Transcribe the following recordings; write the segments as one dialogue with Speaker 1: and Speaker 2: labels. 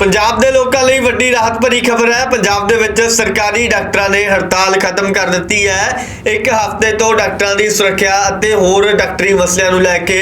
Speaker 1: ਪੰਜਾਬ ਦੇ ਲੋਕਾਂ ਲਈ ਵੱਡੀ ਰਾਹਤ ਭਰੀ ਖਬਰ ਹੈ। ਪੰਜਾਬ ਦੇ ਵਿੱਚ ਸਰਕਾਰੀ ਡਾਕਟਰਾਂ ਨੇ ਹੜਤਾਲ ਖਤਮ ਕਰ ਦਿੱਤੀ ਹੈ। ਇੱਕ ਹਫ਼ਤੇ ਤੋਂ ਡਾਕਟਰਾਂ ਦੀ ਸੁਰੱਖਿਆ ਅਤੇ ਹੋਰ ਡਾਕਟਰੀ ਮਸਲਿਆਂ ਨੂੰ ਲੈ ਕੇ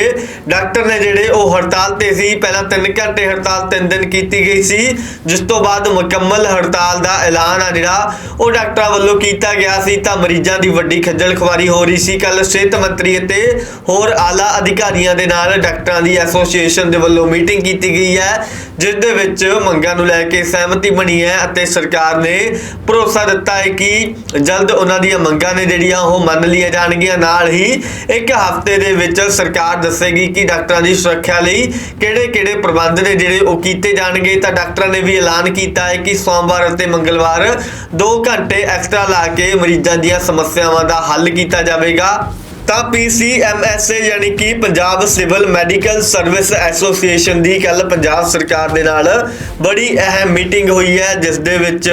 Speaker 1: ਡਾਕਟਰ ਨੇ ਜਿਹੜੇ ਉਹ ਹੜਤਾਲ ਤੇ ਸੀ, ਪਹਿਲਾਂ 3 ਘੰਟੇ ਹੜਤਾਲ 3 ਦਿਨ ਕੀਤੀ ਗਈ ਸੀ। ਜਿਸ ਤੋਂ ਬਾਅਦ ਮੁਕੰਮਲ ਹੜਤਾਲ ਦਾ ਐਲਾਨ ਆ ਜਿਹੜਾ, ਉਹ ਡਾਕਟਰਾਂ ਵੱਲੋਂ ਕੀਤਾ ਗਿਆ ਸੀ। ਤਾਂ ਮਰੀਜ਼ਾਂ ਦੀ ਵੱਡੀ ਖੱਜਲ ਖੁਆਰੀ ਹੋ ਰਹੀ ਸੀ। ਕੱਲ ਸਿਹਤ ਮੰਤਰੀ ਅਤੇ ਹੋਰ ਆਲਾ ਅਧਿਕਾਰੀਆਂ ਦੇ ਨਾਲ ਡਾਕਟਰਾਂ ਦੀ ਐਸੋਸੀਏਸ਼ਨ ਦੇ ਵੱਲੋਂ ਮੀਟਿੰਗ ਕੀਤੀ ਗਈ ਹੈ, ਜਿਸ ਦੇ ਵਿੱਚ ਮੰਗਾਂ ਨੂੰ ਲੈ ਕੇ ਸਹਿਮਤੀ ਬਣੀ ਹੈ ਅਤੇ ਸਰਕਾਰ ਨੇ ਭਰੋਸਾ ਦਿੱਤਾ ਹੈ ਕਿ ਜਲਦ ਉਹਨਾਂ ਦੀਆਂ ਮੰਗਾਂ ਨੇ ਜਿਹੜੀਆਂ ਉਹ ਮੰਨ ਲਈਆਂ ਜਾਣਗੀਆਂ। ਨਾਲ ਹੀ ਇੱਕ ਹਫ਼ਤੇ ਦੇ ਵਿੱਚ ਸਰਕਾਰ ਦੱਸੇਗੀ ਕਿ ਡਾਕਟਰਾਂ ਦੀ ਸੁਰੱਖਿਆ ਲਈ ਕਿਹੜੇ-ਕਿਹੜੇ ਪ੍ਰਬੰਧ ਨੇ ਜਿਹੜੇ ਉਹ ਕੀਤੇ ਜਾਣਗੇ। ਤਾਂ ਡਾਕਟਰਾਂ ਨੇ ਵੀ ਐਲਾਨ ਕੀਤਾ ਹੈ ਕਿ ਸੋਮਵਾਰ ਅਤੇ ਮੰਗਲਵਾਰ 2 ਘੰਟੇ ਐਕਸਟਰਾ ਲਾ ਕੇ ਮਰੀਜ਼ਾਂ ਦੀਆਂ ਸਮੱਸਿਆਵਾਂ ਦਾ ਹੱਲ ਕੀਤਾ ਜਾਵੇਗਾ। ਤਾਂ ਪੀਸੀਐਮਐਸਏ ਯਾਨੀ ਕਿ Punjab civil medical service association ਦੀ ਕੱਲ ਪੰਜਾਬ ਸਰਕਾਰ ਦੇ ਨਾਲ ਬੜੀ ਅਹਿਮ ਮੀਟਿੰਗ ਹੋਈ ਹੈ, ਜਿਸ ਦੇ ਵਿੱਚ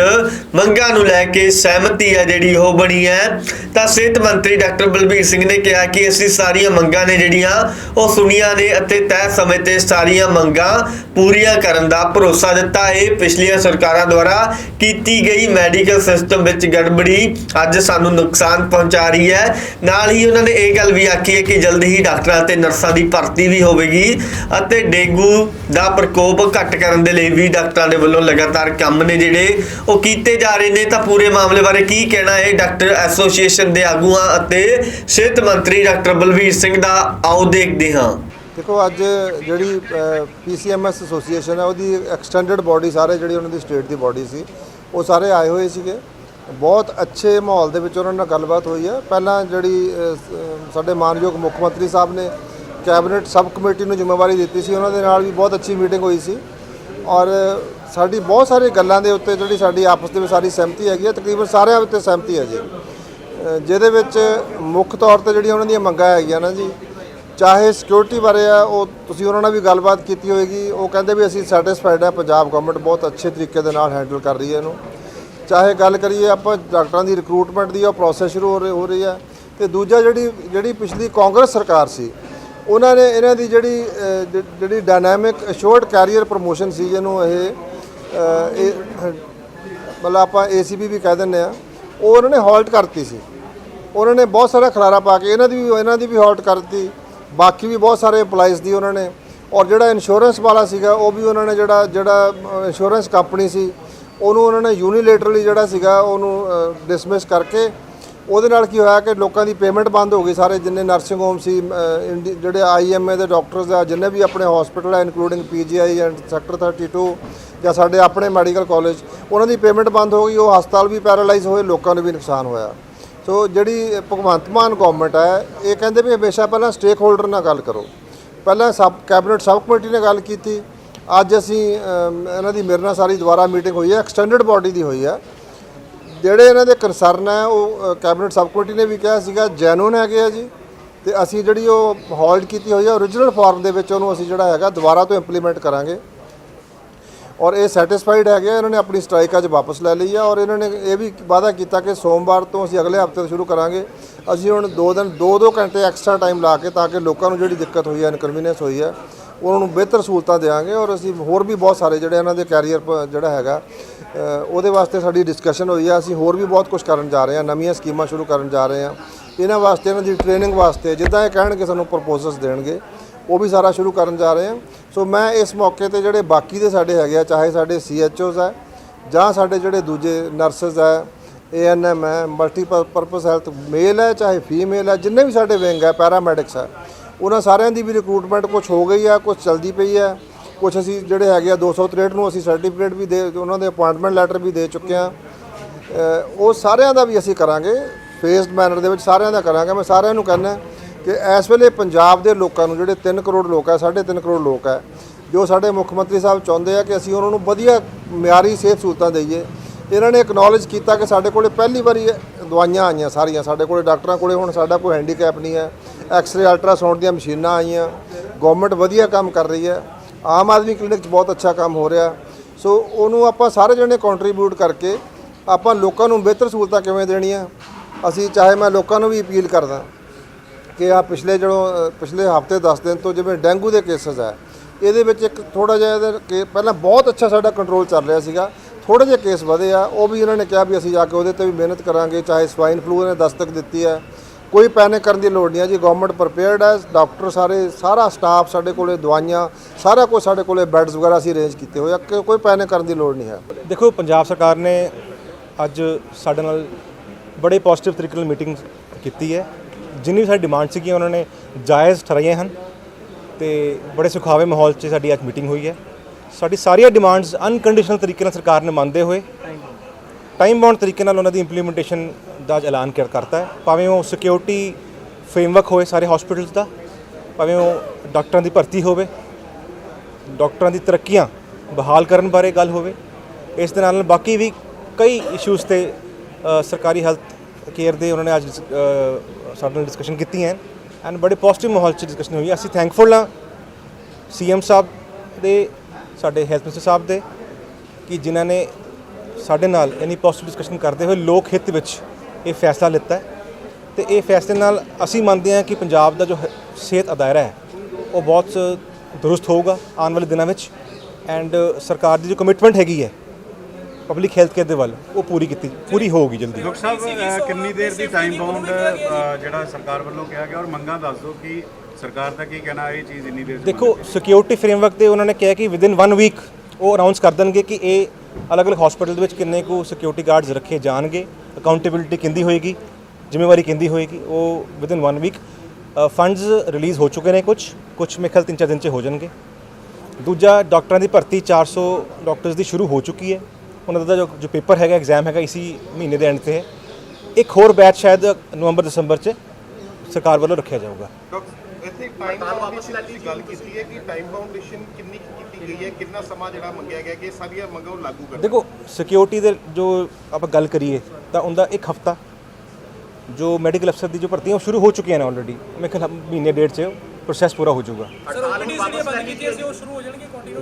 Speaker 1: ਮੰਗਾਂ ਨੂੰ ਲੈ ਕੇ ਸਹਿਮਤੀ ਹੈ ਜਿਹੜੀ ਉਹ ਬਣੀ ਹੈ। ਤਾਂ ਸਿਹਤ ਮੰਤਰੀ ਡਾਕਟਰ ਬਲਬੀਰ ਸਿੰਘ ਨੇ ਕਿਹਾ ਕਿ ਅਸੀਂ ਸਾਰੀਆਂ ਮੰਗਾਂ ਨੇ ਜਿਹੜੀਆਂ ਉਹ ਸੁਣੀਆਂ ਨੇ ਅਤੇ ਤੈਅ ਸਮੇਂ ਤੇ ਸਾਰੀਆਂ ਮੰਗਾਂ ਪੂਰੀਆਂ ਕਰਨ ਦਾ ਭਰੋਸਾ ਦਿੱਤਾ। ਹੈ ਪਿਛਲੀਆਂ ਸਰਕਾਰਾਂ ਦੁਆਰਾ ਕੀਤੀ ਗਈ ਮੈਡੀਕਲ ਸਿਸਟਮ ਵਿੱਚ ਗੜਬੜੀ ਅੱਜ ਸਾਨੂੰ ਨੁਕਸਾਨ ਪਹੁੰਚਾ ਰਹੀ ਹੈ। ਨਾਲ ਹੀ ਉਹਨਾਂ ਨੇ ਇਹ ਗੱਲ ਵੀ ਆਖੀ ਹੈ ਕਿ ਜਲਦੀ ਹੀ ਡਾਕਟਰਾਂ ਅਤੇ ਨਰਸਾਂ ਦੀ ਭਰਤੀ ਵੀ ਹੋਵੇਗੀ ਅਤੇ ਡੇਂਗੂ ਦਾ ਪ੍ਰਕੋਪ ਘੱਟ ਕਰਨ ਦੇ ਲਈ ਵੀ ਡਾਕਟਰਾਂ ਦੇ ਵੱਲੋਂ ਲਗਾਤਾਰ ਕੰਮ ਨੇ ਜਿਹੜੇ ਉਹ ਕੀਤੇ ਜਾ ਰਹੇ ਨੇ। ਤਾਂ ਪੂਰੇ ਮਾਮਲੇ ਬਾਰੇ ਕੀ ਕਹਿਣਾ ਹੈ? ਡਾਕਟਰ ਐਸੋਸੀਏਸ਼ਨ ਦੇ ਆਗੂਆਂ ਅਤੇ ਸਿਹਤ ਮੰਤਰੀ ਡਾਕਟਰ ਬਲਵੀਰ ਸਿੰਘ ਦਾ ਆਓ ਦੇਖਦੇ ਹਾਂ।
Speaker 2: ਦੇਖੋ, ਅੱਜ ਜਿਹੜੀ ਪੀਸੀਐਮਐਸ ਐਸੋਸੀਏਸ਼ਨ ਹੈ, ਉਹਦੀ ਐਕਸਟੈਂਡਡ ਬਾਡੀ ਸਾਰੇ ਜਿਹੜੀ ਉਹਨਾਂ ਦੀ ਸਟੇਟ ਦੀ ਬਾਡੀ ਸੀ, ਉਹ ਸਾਰੇ ਆਏ ਹੋਏ ਸੀਗੇ। ਬਹੁਤ ਅੱਛੇ ਮਾਹੌਲ ਦੇ ਵਿੱਚ ਉਹਨਾਂ ਨਾਲ ਗੱਲਬਾਤ ਹੋਈ ਹੈ ਪਹਿਲਾਂ ਜਿਹੜੀ ਸਾਡੇ ਮਾਨਯੋਗ ਮੁੱਖ ਮੰਤਰੀ ਸਾਹਿਬ ਨੇ ਕੈਬਨਿਟ ਸਬ ਕਮੇਟੀ ਨੂੰ ਜ਼ਿੰਮੇਵਾਰੀ ਦਿੱਤੀ ਸੀ। ਉਹਨਾਂ ਦੇ ਨਾਲ ਵੀ ਬਹੁਤ ਅੱਛੀ ਮੀਟਿੰਗ ਹੋਈ ਸੀ। ਔਰ ਸਾਡੀ ਬਹੁਤ ਸਾਰੇ ਗੱਲਾਂ ਦੇ ਉੱਤੇ ਜਿਹੜੀ ਸਾਡੀ ਆਪਸ ਦੇ ਵਿੱਚ ਸਾਰੀ ਸਹਿਮਤੀ ਹੈਗੀ ਹੈ ਤਕਰੀਬਨ ਸਾਰਿਆਂ ਉੱਤੇ ਸਹਿਮਤੀ ਹੈ ਜੀ। ਜਿਹਦੇ ਵਿੱਚ ਮੁੱਖ ਤੌਰ ਤੇ ਜਿਹੜੀਆਂ ਉਹਨਾਂ ਦੀਆਂ ਮੰਗਾਂ ਹੈਗੀਆਂ ਨਾ ਜੀ, ਚਾਹੇ ਸਿਕਿਉਰਿਟੀ ਬਾਰੇ ਆ, ਉਹ ਤੁਸੀਂ ਉਹਨਾਂ ਨਾਲ ਵੀ ਗੱਲਬਾਤ ਕੀਤੀ ਹੋਏਗੀ। ਉਹ ਕਹਿੰਦੇ ਵੀ ਅਸੀਂ ਸੈਟੀਸਫਾਈਡ ਆ, ਪੰਜਾਬ ਗਵਰਨਮੈਂਟ ਬਹੁਤ ਅੱਛੇ ਤਰੀਕੇ ਦੇ ਨਾਲ ਹੈਂਡਲ ਕਰ ਰਹੀ ਹੈ ਇਹਨੂੰ। ਚਾਹੇ ਗੱਲ ਕਰੀਏ ਆਪਾਂ ਡਾਕਟਰਾਂ ਦੀ ਰਿਕਰੂਟਮੈਂਟ ਦੀ ਉਹ ਪ੍ਰੋਸੈਸ ਸ਼ੁਰੂ ਹੋ ਰਹੀ ਹੋ ਰਹੀ ਹੈ। ਤੇ ਦੂਜਾ ਜਿਹੜੀ ਜਿਹੜੀ ਪਿਛਲੀ ਕਾਂਗਰਸ ਸਰਕਾਰ ਸੀ ਉਹਨਾਂ ਨੇ ਇਹਨਾਂ ਦੀ ਜਿਹੜੀ ਜ- ਜਿਹੜੀ ਡਾਇਨਾਮਿਕ ਸ਼ੋਰਟ ਕੈਰੀਅਰ ਪ੍ਰੋਮੋਸ਼ਨ ਸੀ ਜਿਹਨੂੰ ਇਹ ਅ, ਇਹ ਮਤਲਬ ਆਪਾਂ ਏਸੀਬੀ ਵੀ ਕਹਿ ਦਿੰਦੇ ਆ ਉਹ ਉਹਨਾਂ ਨੇ ਹਾਲਟ ਕਰਤੀ ਸੀ। ਉਹਨਾਂ ਨੇ ਬਹੁਤ ਸਾਰਾ ਖਲਾਰਾ ਪਾ ਕੇ ਇਹਨਾਂ ਦੀ ਵੀ ਇਹਨਾਂ ਦੀ ਵੀ ਹਾਲਟ ਕਰਤੀ। ਬਾਕੀ ਵੀ ਬਹੁਤ ਸਾਰੇ EMPLOYEES ਦੀ ਉਹਨਾਂ ਨੇ। ਔਰ ਜਿਹੜਾ ਇੰਸ਼ੋਰੈਂਸ ਵਾਲਾ ਸੀਗਾ ਉਹ ਵੀ ਉਹਨਾਂ ਨੇ ਜਿਹੜਾ ਜਿਹੜਾ ਇੰਸ਼ੋਰੈਂਸ ਕੰਪਨੀ ਸੀ ਉਹਨੂੰ ਉਹਨਾਂ ਨੇ ਯੂਨੀਲੇਟਰਲੀ ਜਿਹੜਾ ਸੀਗਾ ਉਹਨੂੰ ਡਿਸਮਿਸ ਕਰਕੇ ਉਹਦੇ ਨਾਲ ਕੀ ਹੋਇਆ ਕਿ ਲੋਕਾਂ ਦੀ ਪੇਮੈਂਟ ਬੰਦ ਹੋ ਗਈ ਸਾਰੇ, ਜਿੰਨੇ ਨਰਸਿੰਗ ਹੋਮ ਸੀ ਇੰਡੀ- ਜਿਹੜੇ ਆਈਐਮਏ ਦੇ ਡਾਕਟਰਸ ਆ, ਜਿੰਨੇ ਵੀ ਆਪਣੇ ਹਸਪੀਟਲ ਆ ਇਨਕਲੂਡਿੰਗ ਪੀਜੀਆਈ ਐਂਡ ਸੈਕਟਰ 32 ਜਾਂ ਸਾਡੇ ਆਪਣੇ ਮੈਡੀਕਲ ਕਾਲਜ ਉਹਨਾਂ ਦੀ ਪੇਮੈਂਟ ਬੰਦ ਹੋ ਗਈ, ਉਹ ਹਸਪਤਾਲ ਵੀ ਪੈਰਾਲਾਈਜ਼ ਹੋਏ, ਲੋਕਾਂ ਨੂੰ ਵੀ ਨੁਕਸਾਨ ਹੋਇਆ। ਸੋ ਜਿਹੜੀ ਭਗਵੰਤ ਮਾਨ ਗਵਰਨਮੈਂਟ ਹੈ ਇਹ ਕਹਿੰਦੇ ਵੀ ਹਮੇਸ਼ਾ ਪਹਿਲਾਂ ਸਟੇਕ ਹੋਲਡਰ ਨਾਲ ਗੱਲ ਕਰੋ। ਪਹਿਲਾਂ ਸਬ ਕੈਬਨਿਟ ਸਬ ਕਮੇਟੀ ਨੇ ਗੱਲ ਕੀਤੀ ਅੱਜ ਅਸੀਂ ਇਹਨਾਂ ਦੀ ਮੇਰੇ ਨਾਲ ਸਾਰੀ ਦੁਬਾਰਾ ਮੀਟਿੰਗ ਹੋਈ ਹੈ ਐਕਸਟੈਂਡਡ ਬਾਡੀ ਦੀ ਹੋਈ ਹੈ। ਜਿਹੜੇ ਇਹਨਾਂ ਦੇ ਕੰਸਰਨ ਹੈ ਉਹ ਕੈਬਨਿਟ ਸਬ ਕਮੇਟੀ ਨੇ ਵੀ ਕਿਹਾ ਸੀਗਾ ਜੈਨੂਨ ਹੈਗੇ ਆ ਜੀ। ਤੇ ਅਸੀਂ ਜਿਹੜੀ ਉਹ ਹੋਲਡ ਕੀਤੀ ਹੋਈ ਹੈ origignal ਫਾਰਮ ਦੇ ਵਿੱਚ ਉਹਨੂੰ ਅਸੀਂ ਜਿਹੜਾ ਹੈਗਾ ਦੁਬਾਰਾ ਤੋਂ ਇੰਪਲੀਮੈਂਟ ਕਰਾਂਗੇ। ਔਰ ਇਹ ਸੈਟੀਸਫਾਈਡ ਹੈਗੇ ਆ, ਇਹਨਾਂ ਨੇ ਆਪਣੀ ਸਟ੍ਰਾਈਕ ਅੱਜ ਵਾਪਸ ਲੈ ਲਈ ਆ ਔਰ ਇਹਨਾਂ ਨੇ ਇਹ ਵੀ ਵਾਅਦਾ ਕੀਤਾ ਕਿ ਸੋਮਵਾਰ ਤੋਂ ਅਸੀਂ ਅਗਲੇ ਹਫ਼ਤੇ ਤੋਂ ਸ਼ੁਰੂ ਕਰਾਂਗੇ। ਅਸੀਂ ਹੁਣ 2 ਦਿਨ 2-2 ਘੰਟੇ ਐਕਸਟਰਾ ਟਾਈਮ ਲਾ ਕੇ ਤਾਂ ਕਿ ਲੋਕਾਂ ਨੂੰ ਜਿਹੜੀ ਦਿੱਕਤ ਹੋਈ ਹੈ ਇਨਕਨਵੀਨੀਅੰਸ ਹੋਈ ਹੈ ਉਹਨਾਂ ਨੂੰ ਬਿਹਤਰ ਸਹੂਲਤਾਂ ਦੇਵਾਂਗੇ ਔਰ ਅਸੀਂ ਹੋਰ ਵੀ ਬਹੁਤ ਸਾਰੇ ਜਿਹੜੇ ਇਹਨਾਂ ਦੇ ਕੈਰੀਅਰ ਜਿਹੜਾ ਹੈਗਾ ਉਹਦੇ ਵਾਸਤੇ ਸਾਡੀ ਡਿਸਕਸ਼ਨ ਹੋਈ ਹੈ ਅਸੀਂ ਹੋਰ ਵੀ ਬਹੁਤ ਕੁਝ ਕਰਨ ਜਾ ਰਹੇ ਹਾਂ ਨਵੀਆਂ ਸਕੀਮਾਂ ਸ਼ੁਰੂ ਕਰਨ ਜਾ ਰਹੇ ਹਾਂ ਇਹਨਾਂ ਵਾਸਤੇ, ਇਹਨਾਂ ਦੀ ਟ੍ਰੇਨਿੰਗ ਵਾਸਤੇ, ਜਿੱਦਾਂ ਇਹ ਕਹਿਣਗੇ ਸਾਨੂੰ ਪ੍ਰਪੋਜ਼ਲਸ ਦੇਣਗੇ, ਉਹ ਵੀ ਸਾਰਾ ਸ਼ੁਰੂ ਕਰਨ ਜਾ ਰਹੇ ਹਾਂ ਸੋ ਮੈਂ ਇਸ ਮੌਕੇ ਤੇ ਜਿਹੜੇ ਬਾਕੀ ਦੇ ਸਾਡੇ ਹੈਗੇ ਆ, ਚਾਹੇ ਸਾਡੇ ਸੀਐਚਓਜ਼ ਹੈ ਜਾਂ ਸਾਡੇ ਜਿਹੜੇ ਦੂਜੇ ਨਰਸਸ ਹੈ ਏਐਨਐਮ ਹੈ ਮਲਟੀਪਰਪਸ ਹੈਲਥ ਮੇਲ ਹੈ ਚਾਹੇ ਫੀਮੇਲ ਹੈ ਜਿੰਨੇ ਵੀ ਸਾਡੇ ਵਿੰਗ ਹੈ ਪੈਰਾਮੈਡਿਕਸ ਹੈ ਉਹਨਾਂ ਸਾਰਿਆਂ ਦੀ ਵੀ ਰਿਕਰੂਟਮੈਂਟ ਕੁਝ ਹੋ ਗਈ ਆ ਕੁਝ ਚਲਦੀ ਪਈ ਹੈ ਕੁਝ ਅਸੀਂ ਜਿਹੜੇ ਹੈਗੇ ਆ 263 ਨੂੰ ਅਸੀਂ ਸਰਟੀਫਿਕੇਟ ਵੀ ਦੇ, ਉਹਨਾਂ ਦੇ ਅਪਾਇੰਟਮੈਂਟ ਲੈਟਰ ਵੀ ਦੇ ਚੁੱਕੇ ਹਾਂ। ਉਹ ਸਾਰਿਆਂ ਦਾ ਵੀ ਅਸੀਂ ਕਰਾਂਗੇ ਫੇਸਡ ਮੈਨਰ ਦੇ ਵਿੱਚ ਸਾਰਿਆਂ ਦਾ ਕਰਾਂਗੇ। ਮੈਂ ਸਾਰਿਆਂ ਨੂੰ ਕਹਿੰਦਾ ਕਿ ਇਸ ਵੇਲੇ ਪੰਜਾਬ ਦੇ ਲੋਕਾਂ ਨੂੰ, ਜਿਹੜੇ 3 ਕਰੋੜ ਲੋਕ ਹੈ 3.5 ਕਰੋੜ ਲੋਕ ਹੈ ਜੋ ਸਾਡੇ ਮੁੱਖ ਮੰਤਰੀ ਸਾਹਿਬ ਚਾਹੁੰਦੇ ਆ ਕਿ ਅਸੀਂ ਉਹਨਾਂ ਨੂੰ ਵਧੀਆ ਮਿਆਰੀ ਸਿਹਤ ਸਹੂਲਤਾਂ ਦਈਏ। ਇਹਨਾਂ ਨੇ ਐਕਨੋਲਜ ਕੀਤਾ ਕਿ ਸਾਡੇ ਕੋਲੇ ਪਹਿਲੀ ਵਾਰੀ ਦਵਾਈਆਂ ਆਈਆਂ ਸਾਰੀਆਂ, ਸਾਡੇ ਕੋਲੇ ਡਾਕਟਰਾਂ ਕੋਲੇ ਹੁਣ ਸਾਡਾ ਕੋਈ ਹੈਂਡੀਕੈਪ ਨਹੀਂ ਹੈ। ਐਕਸ-ਰੇ ਅਲਟਰਾਸਾਊਂਡ ਦੀਆਂ ਮਸ਼ੀਨਾਂ ਆਈਆਂ। ਗਵਰਨਮੈਂਟ ਵਧੀਆ ਕੰਮ ਕਰ ਰਹੀ ਹੈ। ਆਮ ਆਦਮੀ ਕਲੀਨਿਕ 'ਚ ਬਹੁਤ ਅੱਛਾ ਕੰਮ ਹੋ ਰਿਹਾ। ਸੋ ਉਹਨੂੰ ਆਪਾਂ ਸਾਰੇ ਜਣੇ ਕੰਟਰੀਬਿਊਟ ਕਰਕੇ ਆਪਾਂ ਲੋਕਾਂ ਨੂੰ ਬਿਹਤਰ ਸਹੂਲਤਾਂ ਕਿਵੇਂ ਦੇਣੀਆਂ? ਅਸੀਂ ਚਾਹੇ ਮੈਂ ਲੋਕਾਂ ਨੂੰ ਵੀ ਅਪੀਲ ਕਰਦਾ ਕਿ ਆ ਪਿਛਲੇ ਜਦੋਂ ਪਿਛਲੇ ਹਫ਼ਤੇ 10 ਦਿਨ ਤੋਂ ਜਿਵੇਂ ਡੈਂਗੂ ਦੇ ਕੇਸਸ ਹੈ, ਇਹਦੇ ਵਿੱਚ ਇੱਕ ਥੋੜਾ ਜਿਹਾ ਇਹਦੇ ਕੇ ਪਹਿਲਾਂ ਬਹੁਤ ਅੱਛਾ ਸਾਡਾ ਕੰਟਰੋਲ ਚੱਲ ਰਿਹਾ ਸੀਗਾ। ਥੋੜੇ ਜਿਹੇ ਕੇਸ ਵਧੇ ਆ, ਉਹ ਵੀ ਇਹਨਾਂ ਨੇ ਕਿਹਾ ਵੀ ਅਸੀਂ ਜਾ ਕੇ ਉਹਦੇ ਤੇ ਵੀ ਮਿਹਨਤ ਕਰਾਂਗੇ, ਚਾਹੇ ਸਵਾਈਨ ਫਲੂ ਨੇ ਦਸਤਕ ਦਿੱਤੀ ਹੈ। ਕੋਈ ਪੈਨਿਕ ਕਰਨ ਦੀ ਲੋੜ ਨਹੀਂ ਹੈ ਜੀ। ਗਵਰਨਮੈਂਟ ਪ੍ਰਪੇਅਰਡ ਹੈ। ਡਾਕਟਰ ਸਾਰੇ, ਸਾਰਾ ਸਟਾਫ ਸਾਡੇ ਕੋਲੇ ਦਵਾਈਆਂ, ਸਾਰਾ ਕੁਝ ਸਾਡੇ ਕੋਲੇ ਬੈੱਡਸ ਵਗੈਰਾ ਅਸੀਂ ਅਰੇਂਜ ਕੀਤੇ ਹੋਏ ਆ। ਕਿ ਕੋਈ ਪੈਨਿਕ ਕਰਨ ਦੀ ਲੋੜ ਨਹੀਂ ਹੈ।
Speaker 3: ਦੇਖੋ, ਪੰਜਾਬ ਸਰਕਾਰ ਨੇ ਅੱਜ ਸਾਡੇ ਨਾਲ ਬੜੇ ਪੋਜ਼ਿਟਿਵ ਤਰੀਕੇ ਨਾਲ ਮੀਟਿੰਗ ਕੀਤੀ ਹੈ। ਜਿੰਨੀ ਵੀ ਸਾਡੀ ਡਿਮਾਂਡ ਸੀਗੀਆਂ, ਉਹਨਾਂ ਨੇ ਜਾਇਜ਼ ਠਹਿਰਾਈਆਂ ਹਨ ਤੇ ਬੜੇ ਸੁਖਾਵੇ ਮਾਹੌਲ 'ਚ ਸਾਡੀ ਅੱਜ ਮੀਟਿੰਗ ਹੋਈ ਹੈ। ਸਾਡੀ ਸਾਰੀਆਂ ਡਿਮਾਂਡਸ ਅਨਕੰਡੀਸ਼ਨਲ ਤਰੀਕੇ ਨਾਲ ਸਰਕਾਰ ਨੇ ਮੰਨਦੇ ਹੋਏ ਟਾਈਮ ਬਾਉਂਡ ਤਰੀਕੇ ਨਾਲ ਉਹਨਾਂ ਦੀ ਇੰਪਲੀਮੈਂਟੇਸ਼ਨ ਦਾ ਐਲਾਨ ਕਰ ਕਰਤਾ ਹੈ। ਭਾਵੇਂ ਉਹ ਸਿਕਿਉਰਿਟੀ ਫਰੇਮਵਰਕ ਹੋਏ ਸਾਰੇ ਹਸਪੀਟਲਸ ਦਾ ਭਾਵੇਂ ਉਹ ਡਾਕਟਰਾਂ ਦੀ ਭਰਤੀ ਹੋਵੇ ਡਾਕਟਰਾਂ ਦੀ ਤਰੱਕੀਆਂ ਬਹਾਲ ਕਰਨ ਬਾਰੇ ਗੱਲ ਹੋਵੇ ਇਸ ਦੇ ਨਾਲ ਨਾਲ ਬਾਕੀ ਵੀ ਕਈ ਇਸ਼ੂਜ਼ ਤੇ ਸਰਕਾਰੀ ਹੈਲਥ ਕੇਅਰ ਦੇ ਉਹਨਾਂ ਨੇ ਅੱਜ ਅ, ਸਾਡੇ ਨਾਲ ਡਿਸਕਸ਼ਨ ਕੀਤੀ ਹੈ ਐਂਡ ਬੜੇ ਪੋਜ਼ਿਟਿਵ ਮਾਹੌਲ 'ਚ ਡਿਸਕਸ਼ਨ ਹੋਈ ਅਸੀਂ ਥੈਂਕਫੁਲ ਹਾਂ ਸੀਐਮ ਸਾਹਿਬ ਦੇ ਸਾਡੇ ਹੈਲਥ ਮਿਨਿਸਟਰ ਸਾਹਿਬ ਦੇ ਕਿ ਜਿਨ੍ਹਾਂ ਨੇ ਸਾਡੇ ਨਾਲ ਇਨੀ ਪੋਜ਼ਿਟਿਵ ਡਿਸਕਸ਼ਨ ਕਰਦੇ ਹੋਏ ਲੋਕ ਹਿੱਤ ਵਿੱਚ ਇਹ ਫੈਸਲਾ ਲਿੱਤਾ ਤੇ ਇਹ ਫੈਸਲੇ ਨਾਲ ਅਸੀਂ ਮੰਨਦੇ ਹਾਂ ਕਿ ਪੰਜਾਬ ਦਾ ਜੋ ਸਿਹਤ ਅਦਾਇਰਾ ਹੈ ਉਹ ਬਹੁਤ ਦਰੁਸਤ ਹੋਊਗਾ ਆਉਣ ਵਾਲੇ ਦਿਨਾਂ ਵਿੱਚ ਐਂਡ ਸਰਕਾਰ ਦੀ ਜੋ ਕਮਿਟਮੈਂਟ ਹੈਗੀ ਹੈ ਪਬਲਿਕ ਹੈਲਥ ਕੇਅਰ ਦੇ ਵੱਲ ਉਹ ਪੂਰੀ ਕੀਤੀ ਪੂਰੀ ਹੋਊਗੀ ਜਲਦੀ।
Speaker 4: ਡਾਕਟਰ ਸਾਹਿਬ ਕਿੰਨੀ ਦੇਰ ਦੀ ਟਾਈਮ ਬਾਉਂਡ ਜਿਹੜਾ ਸਰਕਾਰ ਵੱਲੋਂ ਕਿਹਾ ਗਿਆ ਔਰ ਮੰਗਾਂ ਦੱਸ ਦਿਓ ਕਿ ਸਰਕਾਰ ਦਾ ਕੀ ਕਹਿਣਾ ਇਹ ਚੀਜ਼ ਇੰਨੀ ਦੇਰ
Speaker 3: ਦੇਖੋ ਸਿਕਿਉਰਿਟੀ ਫਰੇਮਵਰਕ ਤੇ ਉਹਨਾਂ ਨੇ ਕਿਹਾ ਕਿ ਵਿਦਿਨ 1 ਵੀਕ ਉਹ ਅਨਾਉਂਸ ਕਰ ਦੇਣਗੇ ਕਿ ਇਹ ਅਲੱਗ-ਅਲੱਗ ਹਸਪੀਟਲ ਦੇ ਵਿੱਚ ਕਿੰਨੇ ਕੁ ਸਿਕਿਉਰਿਟੀ ਗਾਰਡਸ ਰੱਖੇ ਜਾਣਗੇ। ਅਕਾਊਂਟੇਬਿਲਟੀ ਕਿੰਦੀ ਹੋਏਗੀ, ਜ਼ਿੰਮੇਵਾਰੀ ਕਿੰਦੀ ਹੋਏਗੀ, ਉਹ ਵਿਦਿਨ 1 ਵੀਕ ਫੰਡਸ ਰਿਲੀਜ਼ ਹੋ ਚੁੱਕੇ ਨੇ ਕੁਝ ਕੁਝ ਮੇਰੇ ਖਿਆਲ ਤਿੰਨ ਚਾਰ ਦਿਨ 'ਚ ਹੋ ਜਾਣਗੇ। ਦੂਜਾ ਡਾਕਟਰਾਂ ਦੀ ਭਰਤੀ 400 ਡਾਕਟਰਸ ਦੀ ਸ਼ੁਰੂ ਹੋ ਚੁੱਕੀ ਹੈ। ਉਹਨਾਂ ਦਾ ਜੋ ਜੋ ਪੇਪਰ ਹੈਗਾ ਐਗਜ਼ਾਮ ਹੈਗਾ, ਇਸੀ ਮਹੀਨੇ ਦੇ ਐਂਡ ਤੇ ਹੈ। ਇੱਕ ਹੋਰ ਬੈਚ ਸ਼ਾਇਦ ਨਵੰਬਰ, ਦਸੰਬਰ 'ਚ ਸਰਕਾਰ ਵੱਲੋਂ ਰੱਖਿਆ ਜਾਊਗਾ।
Speaker 5: ਇੱਥੇ ਟਾਈਮ ਬਾਉਂਡੇਸ਼ਨ ਦੀ ਗੱਲ ਕੀਤੀ ਹੈ ਕਿ ਟਾਈਮ ਬਾਉਂਡੇਸ਼ਨ ਕਿੰਨੀ ਕੁ ਕੀਤੀ ਗਈ ਹੈ ਕਿੰਨਾ ਸਮਾਂ ਜਿਹੜਾ ਮੰਗਿਆ ਗਿਆ ਕਿ ਇਹ ਸਾਰੀਆਂ ਮੰਗਾਂ ਉਹ ਲਾਗੂ ਕਰ?
Speaker 3: ਦੇਖੋ ਸਿਕਿਉਰਿਟੀ ਦੇ ਜੋ ਆਪਾਂ ਗੱਲ ਕਰੀਏ ਤਾਂ ਉਹਦਾ ਇੱਕ ਹਫਤਾ ਜੋ ਮੈਡੀਕਲ ਅਫਸਰ ਦੀ ਜੋ ਭਰਤੀ ਹੈ ਉਹ ਸ਼ੁਰੂ ਹੋ ਚੁੱਕੀਆਂ ਨੇ ਆਲਰੇਡੀ ਮੇਰੇ ਖਿਆਲ ਮਹੀਨੇ ਡੇਢ 'ਚ ਪ੍ਰੋਸੈਸ ਪੂਰਾ ਹੋ ਜਾਊਗਾ।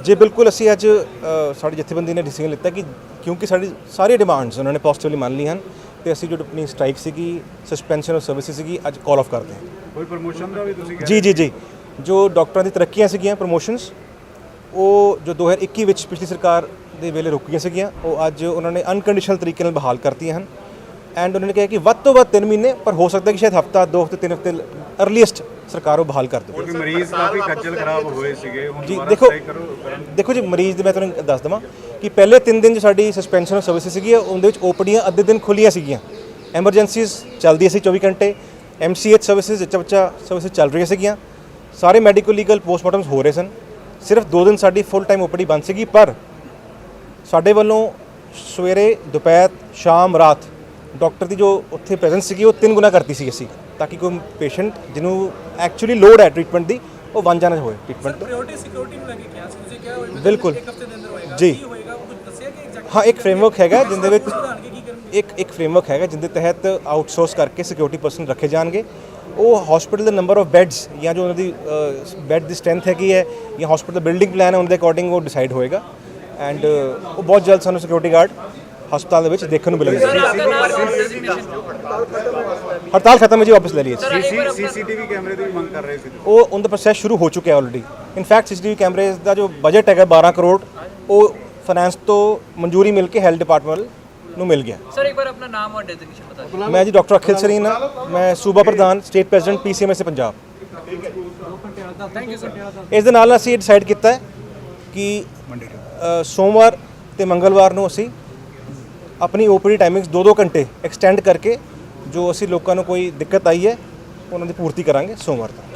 Speaker 3: ਜੀ ਬਿਲਕੁਲ ਅਸੀਂ ਅੱਜ ਸਾਡੀ ਜਥੇਬੰਦੀ ਨੇ ਡਿਸੀਜਨ ਲਿੱਤਾ ਕਿ ਕਿਉਂਕਿ ਸਾਡੀ ਸਾਰੀ ਡਿਮਾਂਡਸ ਉਹਨਾਂ ਨੇ ਪੋਜ਼ਿਟਿਵਲੀ ਮੰਨ ਲਈਆਂ ਹਨ ਤੇ ਅਸੀਂ ਜੋ ਆਪਣੀ ਸਟ੍ਰਾਈਕ ਸੀਗੀ ਸਸਪੈਂਸ਼ਨ ਆਫ ਸਰਵਿਸਿਜ਼ ਸੀਗੀ ਅੱਜ ਕਾਲ ਆਫ ਕਰਦੇ ਹਾਂ।
Speaker 4: ਕੋਈ ਪ੍ਰਮੋਸ਼ਨ ਦਾ ਵੀ ਤੁਸੀਂ
Speaker 3: ਜੀ ਜੀ ਜੀ। ਜੋ ਡਾਕਟਰਾਂ ਦੀ ਤਰੱਕੀਆਂ ਸੀਗੀਆਂ ਪ੍ਰੋਮੋਸ਼ਨਸ ਉਹ ਜੋ 2021 ਵਿੱਚ ਪਿਛਲੀ ਸਰਕਾਰ ਦੇ ਵੇਲੇ ਰੁਕੀਆਂ ਸੀਗੀਆਂ ਉਹ ਅੱਜ ਉਹਨਾਂ ਨੇ ਅਨਕੰਡੀਸ਼ਨਲ ਤਰੀਕੇ ਨਾਲ ਬਹਾਲ ਕਰਤੀਆਂ ਹਨ। ਐਂਡ ਉਹਨਾਂ ਨੇ ਕਿਹਾ ਕਿ ਵੱਧ ਤੋਂ ਵੱਧ 3 ਮਹੀਨੇ ਪਰ ਹੋ ਸਕਦਾ ਕਿ ਸ਼ਾਇਦ ਹਫਤਾ 2 ਹਫ਼ਤੇ 3 ਹਫ਼ਤੇ ਅਰਲੀਐਸਟ ਸਰਕਾਰ ਉਹ ਬਹਾਲ ਕਰ ਦੇਵੇ।
Speaker 4: ਕਿਉਂਕਿ ਮਰੀਜ਼ ਕਾਫੀ ਖੱਜਲ ਖਰਾਬ ਹੋਏ ਸੀਗੇ ਹੁਣ
Speaker 3: ਜੀ ਦੇਖੋ ਦੇਖੋ ਜੀ ਮਰੀਜ਼ ਦੇ ਮੈਂ ਤੁਹਾਨੂੰ ਦੱਸ ਦਵਾਂ ਕਿ ਪਹਿਲੇ 3 ਦਿਨ ਜੋ ਸਾਡੀ ਸਸਪੈਂਸ਼ਨ ਆਫ ਸਰਵਿਸ ਸੀਗੀ ਉਹਦੇ ਵਿੱਚ ਓਪੀਡੀਆਂ ਅੱਧੇ ਦਿਨ ਖੁੱਲੀਆਂ ਸੀਗੀਆਂ। ਐਮਰਜੈਂਸੀਜ਼ ਚੱਲਦੀਆਂ ਸੀ 24 ਘੰਟੇ ਐਮਸੀਐਚ ਸਰਵਿਸਿਜ਼ ਬੱਚਾ ਸਰਵਿਸਿਜ਼ ਚੱਲ ਰਹੀਆਂ ਸੀਗੀਆਂ। ਸਾਰੇ ਮੈਡੀਕਲ ਲੀਗਲ ਪੋਸਟਮਾਰਟਮਸ ਹੋ ਰਹੇ ਸਨ। ਸਿਰਫ 2 ਦਿਨ ਸਾਡੀ ਫੁੱਲ ਟਾਈਮ ਓਪੀਡੀ ਬੰਦ ਸੀਗੀ ਪਰ ਸਾਡੇ ਵੱਲੋਂ ਸਵੇਰੇ ਦੁਪਹਿਰ ਸ਼ਾਮ ਰਾਤ ਡਾਕਟਰ ਦੀ ਜੋ ਉੱਥੇ ਪ੍ਰੈਜ਼ੈਂਸ ਸੀਗੀ ਉਹ ਤਿੰਨ ਗੁਣਾ ਕਰਤੀ ਸੀ ਅਸੀਂ ਤਾਂ ਕਿ ਕੋਈ ਪੇਸ਼ੈਂਟ ਜਿਹਨੂੰ ਐਕਚੁਅਲੀ ਲੋੜ ਹੈ ਟ੍ਰੀਟਮੈਂਟ ਦੀ ਉਹ ਵਾਂਝਾ ਜਾਣਾ ਹੋਏ ਟ੍ਰੀਟਮੈਂਟ ਤੋਂ
Speaker 6: ਪ੍ਰਾਇੋਰਟੀ ਸਿਕਿਉਰਿਟੀ ਨੂੰ ਲੈ ਕੇ ਕਿਹਾ ਸੀ ਤੁਸੀਂ ਕਿਹਾ ਹੋਇਆ
Speaker 3: ਬਿਲਕੁਲ।
Speaker 6: ਇੱਕ ਹਫ਼ਤੇ ਦੇ ਅੰਦਰ ਹੋਏਗਾ
Speaker 3: ਜੀ।
Speaker 6: ਕੀ ਹੋਏਗਾ ਉਹ ਕੁਝ ਦੱਸਿਆ ਕਿ ਐਗਜ਼ੈਕਟ
Speaker 3: ਹਾਂ ਇੱਕ ਫਰੇਮਵਰਕ ਹੈਗਾ ਜਿੰਦੇ ਵਿੱਚ ਇੱਕ ਇੱਕ ਫਰੇਮਵਰਕ ਹੈਗਾ ਜਿੰਦੇ ਤਹਿਤ ਆਊਟਸੋਰਸ ਕਰਕੇ ਸਿਕਿਉਰਿਟੀ ਪਰਸਨ ਰੱਖੇ ਜਾਣਗੇ। ਉਹ ਹਸਪੀਟਲ ਦੇ ਨੰਬਰ ਆਫ ਬੈੱਡਸ ਜਾਂ ਜੋ ਉਹਨਾਂ ਦੀ ਬੈੱਡ ਦੀ ਸਟਰੈਂਥ ਹੈਗੀ ਹੈ ਜਾਂ ਹਸਪੀਟਲ ਦਾ ਬਿਲਡਿੰਗ ਪਲਾਨ ਹੈ ਉਹਨਾਂ ਦੇ ਅਕੋਰਡਿੰਗ ਉਹ ਡਿਸਾਈਡ ਹੋਏਗਾ। ਐਂਡ ਉਹ ਬਹੁਤ ਜਲਦ ਸਾਨੂੰ ਸਿਕਿਉਰਿਟੀ ਗਾਰਡ ਹਸਪਤਾਲ ਦੇ ਵਿੱਚ ਦੇਖਣ ਨੂੰ ਮਿਲਣਗੇ। ਹੜਤਾਲ ਖਤਮ ਹੈ ਜੀ ਵਾਪਸ ਲੈ ਲਈਏ
Speaker 4: ਸੀਸੀਟੀਵੀ ਕੈਮਰੇ ਦੀ ਵੀ ਮੰਗ ਕਰ ਰਹੇ ਸੀ।
Speaker 3: ਉਹ ਉਹਦਾ ਪ੍ਰੋਸੈਸ ਸ਼ੁਰੂ ਹੋ ਚੁੱਕਿਆ already in fact CCTV cameras ਦਾ ਜੋ ਬਜਟ ਹੈਗਾ 12 ਕਰੋੜ ਉਹ ਫਾਈਨੈਂਸ ਤੋਂ ਮਨਜ਼ੂਰੀ ਮਿਲ ਕੇ ਹੈਲਥ ਡਿਪਾਰਟਮੈਂਟ ਨੂੰ ਮਿਲ ਗਿਆ।
Speaker 7: ਸਰ ਇੱਕ ਵਾਰ ਆਪਣਾ ਨਾਮ ਔਰ ਡੈਜ਼ਿਗਨੇਸ਼ਨ ਬਤਾ ਦਿਓ।
Speaker 3: ਮੈਂ ਜੀ ਡਾਕਟਰ ਅਖਿਲ ਸਰੀਨ ਹਾਂ ਮੈਂ ਸੂਬਾ ਪ੍ਰਧਾਨ state president PCMS Punjab.
Speaker 7: Thank you sir
Speaker 3: ਇਸ ਦੇ ਨਾਲ ਅਸੀਂ ਡਿਸਾਈਡ ਕੀਤਾ ਕਿ ਸੋਮਵਾਰ ਤੇ ਮੰਗਲਵਾਰ ਨੂੰ ਅਸੀਂ ਆਪਣੀ ਓਪਰੀ ਟਾਈਮਿੰਗਸ 2-2 ਘੰਟੇ ਐਕਸਟੈਂਡ ਕਰਕੇ ਜੋ ਅਸੀਂ ਲੋਕਾਂ ਨੂੰ ਕੋਈ ਦਿੱਕਤ ਆਈ ਹੈ ਉਹਨਾਂ ਦੀ ਪੂਰਤੀ ਕਰਾਂਗੇ ਸੋਮਵਾਰ ਤੱਕ।